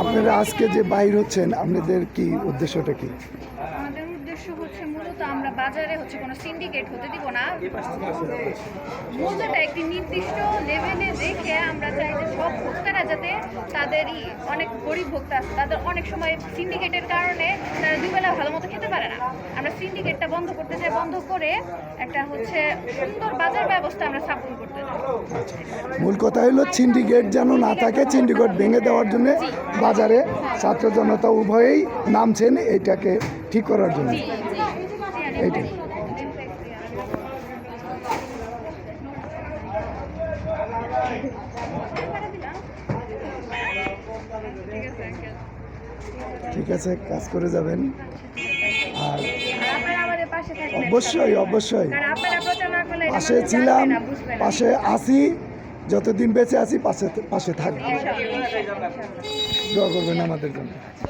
আপনারা আজকে যে বাইর হচ্ছেন, আপনাদের কি উদ্দেশ্যটা কি? আমাদের উদ্দেশ্য হচ্ছে মূলত আমরা বাজারে হচ্ছে কোনো সিন্ডিকেট হতে দিব না। মূল্যটা একটি নির্দিষ্ট লেভেলে রেখে আমরা চাই যে সব ভোক্তারা যাতে তাদেরই অনেক গরিব ভোক্তা আছে তাদের অনেক সময় সিন্ডিকেটের কারণে তারা দুবেলা ভালো মতো খেতে পারে না। আমরা সিন্ডিকেটটা বন্ধ করতে চাই। বন্ধ করে একটা হচ্ছে সুন্দর বাজার ব্যবস্থা আমরা করতে মূল কথা হলো সিন্ডিকেট যেন না থাকে সিন্ডিকেট ভেঙে দেওয়ার জন্য বাজারে ছাত্র জনতা উভয়েই নামছেন এইটাকে ঠিক করার জন্য। এইটাই। ঠিক আছে কাজ করে যাবেন। আর অবশ্যই অবশ্যই। পাশে ছিলাম না, বুঝবে না। পাশে আসি যতদিন বেঁচে আছি পাশে পাশে থাকব। দোয়া করবেন আমাদের জন্য